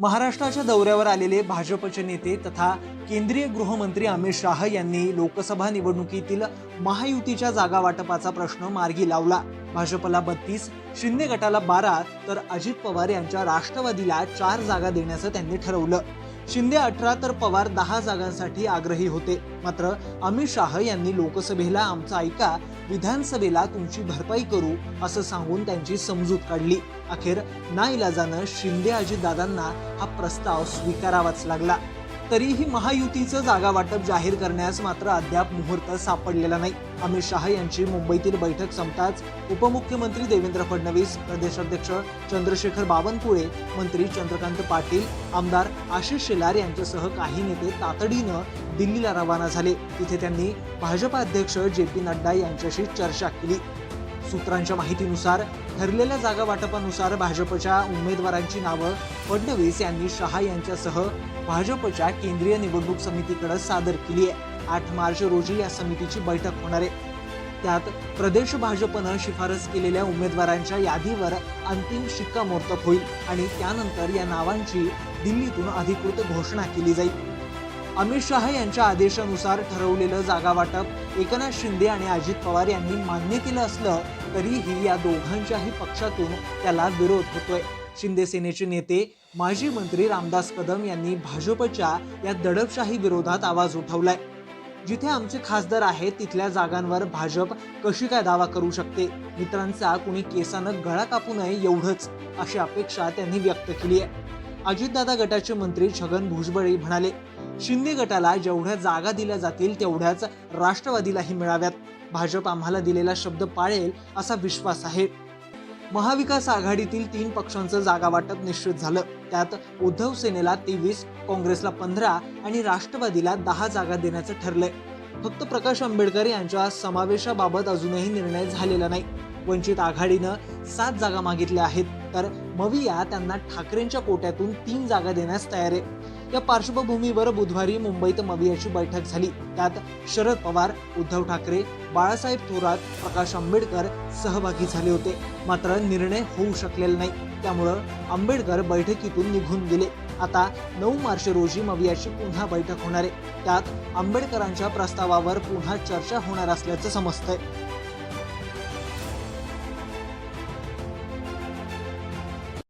महाराष्ट्राच्या दौऱ्यावर आलेले भाजपचे नेते तथा केंद्रीय गृहमंत्री अमित शाह यांनी लोकसभा निवडणुकीतील महायुतीच्या जागा वाटपाचा प्रश्न मार्गी लावला. भाजपला बत्तीस शिंदे गटाला बारा तर अजित पवार यांच्या राष्ट्रवादीला चार जागा देण्याचं त्यांनी ठरवलं. शिंदे अठरा तर पवार दहा जागांसाठी आग्रही होते. मात्र अमित शाह यांनी लोकसभेला आमचं ऐका विधानसभेला तुमची भरपाई करू असं सांगून त्यांची समजूत काढली. अखेर नाईलाजानं शिंदे अजितदादांना हा प्रस्ताव स्वीकारावाच लागला. तरीही महायुतीचं जागा वाटप जाहीर करण्यास मात्र अद्याप मुहूर्त सापडलेला नाही. अमित शहा यांची मुंबईतील बैठक संपताच उपमुख्यमंत्री देवेंद्र फडणवीस प्रदेशाध्यक्ष चंद्रशेखर बावनकुळे मंत्री चंद्रकांत पाटील आमदार आशिष शेलार यांच्यासह काही नेते तातडीनं दिल्लीला रवाना झाले. तिथे त्यांनी भाजपा अध्यक्ष जे पी नड्डा यांच्याशी चर्चा केली. सूत्रांच्या माहितीनुसार ठरलेल्या जागा वाटपानुसार भाजपच्या उमेदवारांची नावं फडणवीस यांनी शहा यांच्यासह भाजपच्या केंद्रीय निवडणूक समितीकडे सादर केली आहे. आठ मार्च रोजी या समितीची बैठक होणार आहे. त्यात प्रदेश भाजपनं शिफारस केलेल्या उमेदवारांच्या यादीवर अंतिम शिक्कामोर्तब होईल आणि त्यानंतर या नावांची दिल्लीतून अधिकृत घोषणा केली जाईल. अमित शहा यांच्या आदेशानुसार ठरवलेलं जागा वाटप एकनाथ शिंदे आणि अजित पवार यांनी मान्य केलं असलं तरीही या दोघांच्याही पक्षातून त्याला विरोध होतोय. शिंदे सेनेचे नेते माजी मंत्री रामदास कदम यांनी भाजपच्या या दडपशाही विरोधात आवाज उठवलाय. जिथे आमचे खासदार आहेत तिथल्या जागांवर भाजप कशी काय दावा करू शकते? मित्रांचा कुणी केसानं गळा कापू नये एवढंच अशी अपेक्षा त्यांनी व्यक्त केली आहे. अजितदादा गटाचे मंत्री छगन भुजबळे म्हणाले शिंदे गटाला जेवढ्या जागा दिल्या जातील तेवढ्याच राष्ट्रवादीलाही मिळाव्यात. भाजप आम्हाला दिलेला शब्द पाळेल असा विश्वास आहे. महाविकास आघाडीतील तीन पक्षांचं जागा वाटप निश्चित झालं. त्यात उद्धव सेनेला तेवीस काँग्रेसला पंधरा आणि राष्ट्रवादीला दहा जागा देण्याचं ठरलंय. फक्त प्रकाश आंबेडकर यांच्या समावेशाबाबत अजूनही निर्णय झालेला नाही. वंचित आघाडीनं सात जागा मागितल्या आहेत तर मविया त्यांना ठाकरेंच्या कोट्यातून तीन जागा देण्यास तयार आहे. या पार्श्वभूमीवर बुधवारी मुंबईत मवियाची बैठक झाली. त्यात शरद पवार उद्धव ठाकरे बाळासाहेब थोरात प्रकाश आंबेडकर सहभागी झाले होते. मात्र निर्णय होऊ शकलेला नाही. त्यामुळं आंबेडकर बैठकीतून निघून गेले. आता नऊ मार्च रोजी मवियाची पुन्हा बैठक होणार आहे. त्यात आंबेडकरांच्या प्रस्तावावर पुन्हा चर्चा होणार असल्याचं समजतंय.